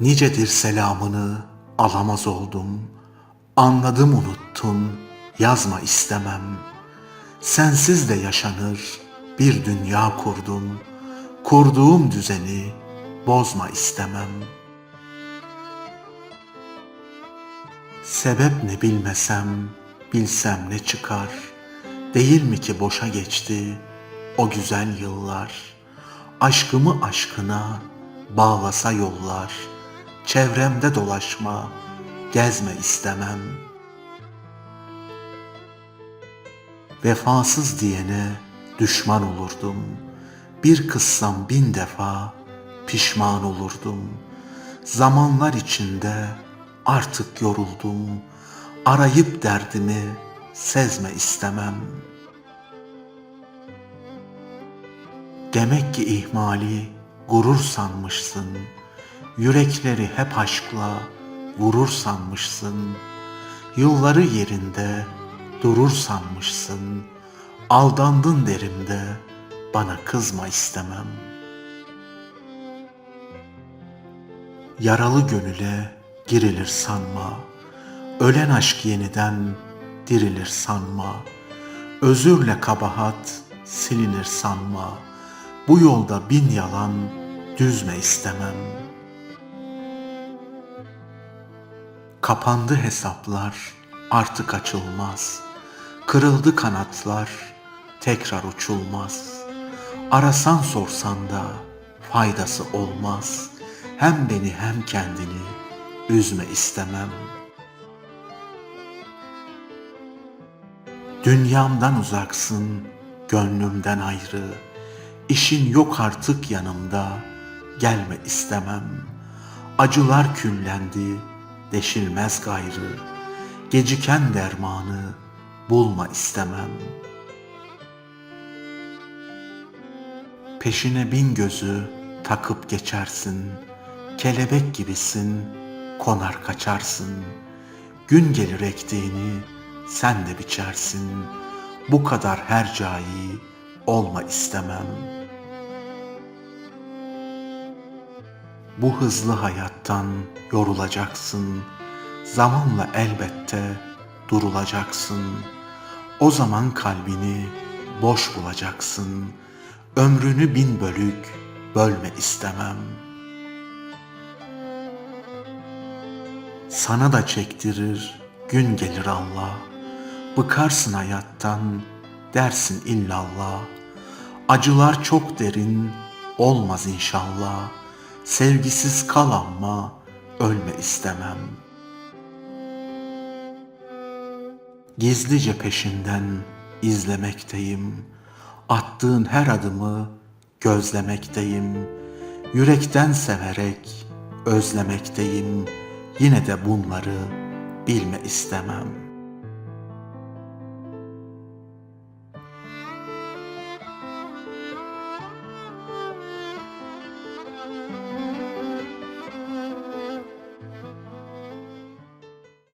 Nicedir selamını alamaz oldum. Anladım unuttun, yazma istemem. Sensiz de yaşanır bir dünya kurdum. Kurduğum düzeni bozma istemem. Sebep ne bilmesem, bilsem ne çıkar. Değil mi ki boşa geçti o güzel yıllar. Aşkımı aşkına bağlasa yollar. Çevremde dolaşma, gezme istemem. Vefasız diyene düşman olurdum. Bir kızsam bin defa pişman olurdum. Zamanlar içinde artık yoruldum. Arayıp derdimi sezme istemem. Demek ki ihmali gurur sanmışsın. Yürekleri hep aşkla vurur sanmışsın. Yılları yerinde durur sanmışsın. Aldandın derimde bana kızma istemem. Yaralı gönüle girilir sanma. Ölen aşk yeniden dirilir sanma. Özürle kabahat silinir sanma. Bu yolda bin yalan düzme istemem. Kapandı hesaplar artık açılmaz. Kırıldı kanatlar tekrar uçulmaz. Arasan sorsan da faydası olmaz. Hem beni hem kendini üzme istemem. Dünyamdan uzaksın, gönlümden ayrı. İşin yok artık yanımda, gelme istemem. Acılar küllendi, deşilmez gayrı. Geciken dermanı bulma istemem. Peşine bin gözü takıp geçersin. Kelebek gibisin, konar kaçarsın. Gün gelir ektiğini sen de biçersin. Bu kadar hercai olma istemem. Bu hızlı hayattan yorulacaksın. Zamanla elbette durulacaksın. O zaman kalbini boş bulacaksın. Ömrünü bin bölük bölme istemem. Sana da çektirir gün gelir Allah. Bıkarsın hayattan dersin illallah. Acılar çok derin olmaz inşallah. Sevgisiz kal ama ölme istemem. Gizlice peşinden izlemekteyim. Attığın her adımı gözlemekteyim. Yürekten severek özlemekteyim. Yine de bunları bilme istemem.''